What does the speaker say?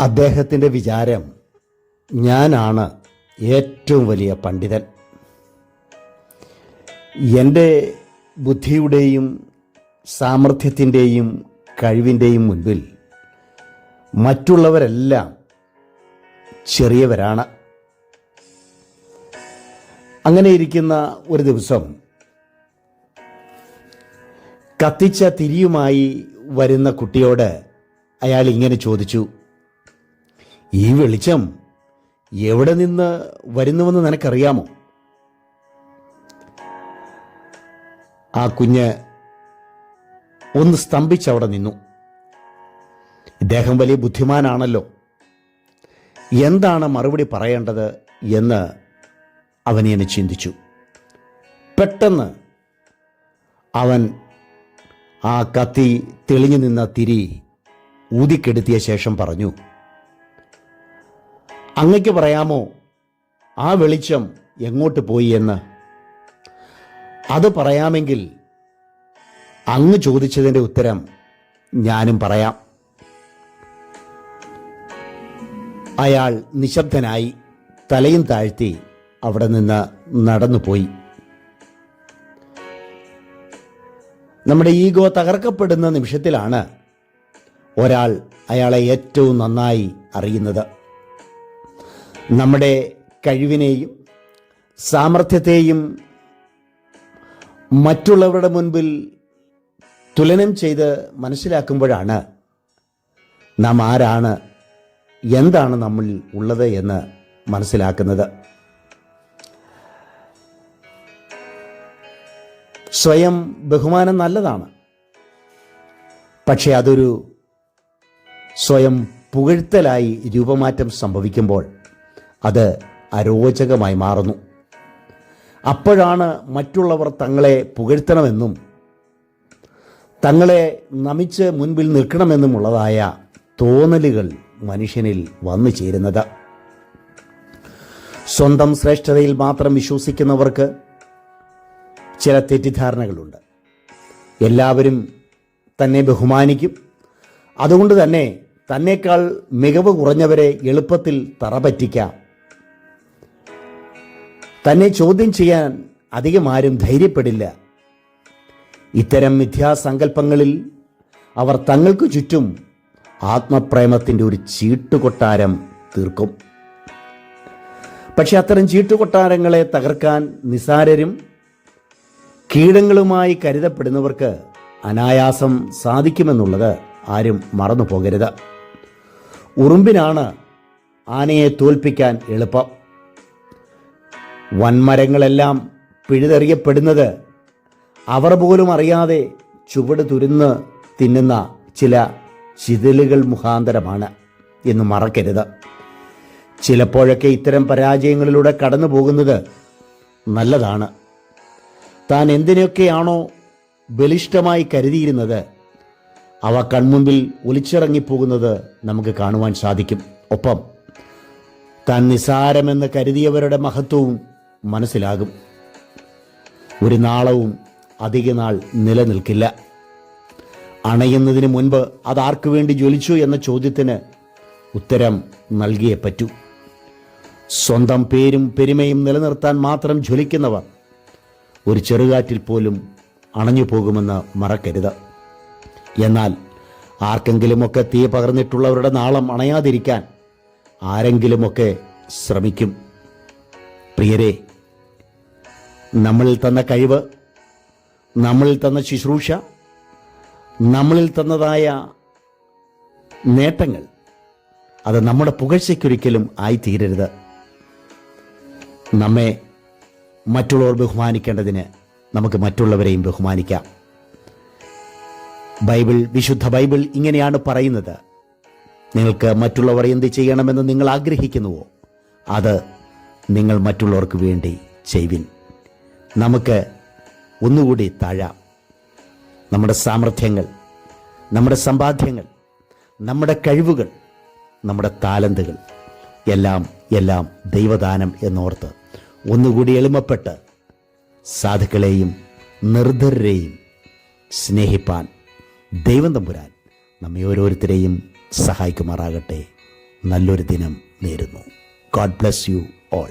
അദ്ദേഹത്തിന്റെ വിചാരം ഞാനാണ് ഏറ്റവും വലിയ പണ്ഡിതൻ. എന്റെ ബുദ്ധിയുടെയും സാമർഥ്യത്തിന്റെയും കഴിവിന്റെയും മുൻപിൽ മറ്റുള്ളവരെല്ലാം ചെറിയവരാണ്. അങ്ങനെ ഇരിക്കുന്ന ഒരു ദിവസം കത്തിച്ച തിരിയുമായി വരുന്ന കുട്ടിയോട് അയാൾ ഇങ്ങനെ ചോദിച്ചു ഈ വെളിച്ചം എവിടെ നിന്ന് വരുന്നുവെന്ന് നിനക്കറിയാമോ? ആ കുഞ്ഞ് ഒന്ന് സ്തംഭിച്ചവിടെ നിന്നു. ഇദ്ദേഹം വലിയ ബുദ്ധിമാനാണല്ലോ. എന്താണ് മറുപടി പറയേണ്ടത് എന്ന് അവനിങ്ങനെ ചിന്തിച്ചു. പെട്ടെന്ന് അവൻ ആ കത്തി തെളിഞ്ഞു നിന്ന തിരി ഊതിക്കെടുത്തിയ ശേഷം പറഞ്ഞു അങ്ങയ്ക്ക് പറയാമോ? ആ വെളിച്ചം എങ്ങോട്ട് പോയി എന്ന്? അത് പറയാമെങ്കിൽ അങ്ങ് ചോദിച്ചതിന്റെ ഉത്തരം ഞാനും പറയാം. അയാൾ നിശബ്ദനായി തലയും താഴ്ത്തി അവിടെ നിന്ന് നടന്നുപോയി. നമ്മുടെ ഈഗോ തകർക്കപ്പെടുന്ന നിമിഷത്തിലാണ് ഒരാൾ അയാളെ ഏറ്റവും നന്നായി അറിയുന്നത്. നമ്മുടെ കഴിവിനെയും സാമർഥ്യത്തെയും മറ്റുള്ളവരുടെ മുൻപിൽ തുലനം ചെയ്ത് മനസ്സിലാക്കുമ്പോഴാണ് നാം ആരാണ് എന്താണ് നമ്മൾ ഉള്ളത് എന്ന് മനസ്സിലാക്കുന്നത്. സ്വയം ബഹുമാനം നല്ലതാണ്. പക്ഷേ അതൊരു സ്വയം പുകഴ്ത്തലായി രൂപമാറ്റം സംഭവിക്കുമ്പോൾ അത് അരോചകമായി മാറുന്നു. അപ്പോഴാണ് മറ്റുള്ളവർ തങ്ങളെ പുകഴ്ത്തണമെന്നും തങ്ങളെ നമിച്ച് മുൻപിൽ നിൽക്കണമെന്നുമുള്ളതായ തോന്നലുകൾ മനുഷ്യനിൽ വന്നു ചേരുന്നത്. സ്വന്തം ശ്രേഷ്ഠതയിൽ മാത്രം വിശ്വസിക്കുന്നവർക്ക് ചില തെറ്റിദ്ധാരണകളുണ്ട്. എല്ലാവരും തന്നെ ബഹുമാനിക്കും. അതുകൊണ്ട് തന്നെ തന്നേക്കാൾ മികവ് കുറഞ്ഞവരെ എളുപ്പത്തിൽ തറപറ്റിക്കാം തന്നെ ചോദ്യം ചെയ്യാൻ അധികം ആരും ധൈര്യപ്പെടില്ല. ഇത്തരം മിഥ്യാസങ്കല്പങ്ങളിൽ അവർ തങ്ങൾക്ക് ചുറ്റും ആത്മപ്രേമത്തിന്റെ ഒരു ചീട്ടുകൊട്ടാരം തീർക്കും. പക്ഷെ അത്തരം ചീട്ടുകൊട്ടാരങ്ങളെ തകർക്കാൻ നിസാരരും കീടങ്ങളുമായി കരുതപ്പെടുന്നവർക്ക് അനായാസം സാധിക്കുമെന്നുള്ളത് ആരും മറന്നു പോകരുത് ഉറുമ്പിനാണ് ആനയെ തോൽപ്പിക്കാൻ എളുപ്പം. വൻമരങ്ങളെല്ലാം പിഴുതെറിയപ്പെടുന്നത്. അവർ പോലും അറിയാതെ ചുവട് തുരുന്ന് തിന്നുന്ന ചില ചിതലുകൾ മുഖാന്തരമാണ് എന്ന് മറക്കരുത്. ചിലപ്പോഴൊക്കെ ഇത്തരം പരാജയങ്ങളിലൂടെ കടന്നു പോകുന്നത് നല്ലതാണ്. താൻ എന്തിനൊക്കെയാണോ ബലിഷ്ഠമായി കരുതിയിരുന്നത് അവ കൺമുമ്പിൽ ഒലിച്ചിറങ്ങിപ്പോകുന്നത് നമുക്ക് കാണുവാൻ സാധിക്കും. ഒപ്പം താൻ നിസാരമെന്ന് കരുതിയവരുടെ മഹത്വവും മനസ്സിലാകും. ഒരു നാളവും അധിക നാൾ നിലനിൽക്കില്ല. അണയുന്നതിന് മുൻപ് അതാർക്കു വേണ്ടി ജ്വലിച്ചു എന്ന ചോദ്യത്തിന് ഉത്തരം നൽകിയേ പറ്റൂ. സ്വന്തം പേരും പെരുമയും നിലനിർത്താൻ മാത്രം ജ്വലിക്കുന്നവർ ഒരു ചെറുകാറ്റിൽ പോലും അണഞ്ഞു പോകുമെന്ന് മറക്കരുത്. എന്നാൽ ആർക്കെങ്കിലുമൊക്കെ തീ പകർന്നിട്ടുള്ളവരുടെ നാളം അണയാതിരിക്കാൻ ആരെങ്കിലുമൊക്കെ ശ്രമിക്കും. പ്രിയരെ നമ്മളിൽ തന്ന കഴിവ് നമ്മളിൽ തന്ന ശുശ്രൂഷ നമ്മളിൽ തന്നതായ നേട്ടങ്ങൾ അത് നമ്മുടെ പുകഴ്ചയ്ക്കൊരിക്കലും ആയിത്തീരരുത്. നമ്മെ മറ്റുള്ളവർ ബഹുമാനിക്കേണ്ടതിന് നമുക്ക് മറ്റുള്ളവരെയും ബഹുമാനിക്കാം. ബൈബിൾ വിശുദ്ധ ബൈബിൾ ഇങ്ങനെയാണ് പറയുന്നത്. നിങ്ങൾക്ക് മറ്റുള്ളവർ എന്ത് ചെയ്യണമെന്ന് നിങ്ങൾ ആഗ്രഹിക്കുന്നുവോ? അത് നിങ്ങൾ മറ്റുള്ളവർക്ക് വേണ്ടി ചെയ്വിൻ നമുക്ക് ഒന്നുകൂടി താഴാം. നമ്മുടെ സാമർഥ്യങ്ങൾ നമ്മുടെ സമ്പാദ്യങ്ങൾ നമ്മുടെ കഴിവുകൾ നമ്മുടെ താലന്തുകൾ എല്ലാം എല്ലാം ദൈവദാനം എന്നോർത്ത് ഒന്നുകൂടി എളിമപ്പെട്ട് സാധുക്കളെയും നിർധരരെയും സ്നേഹിപ്പാൻ ദൈവം തമ്പുരാൻ നമ്മെ ഓരോരുത്തരെയും സഹായിക്കുമാറാകട്ടെ. നല്ലൊരു ദിനം നേരുന്നു. God bless you all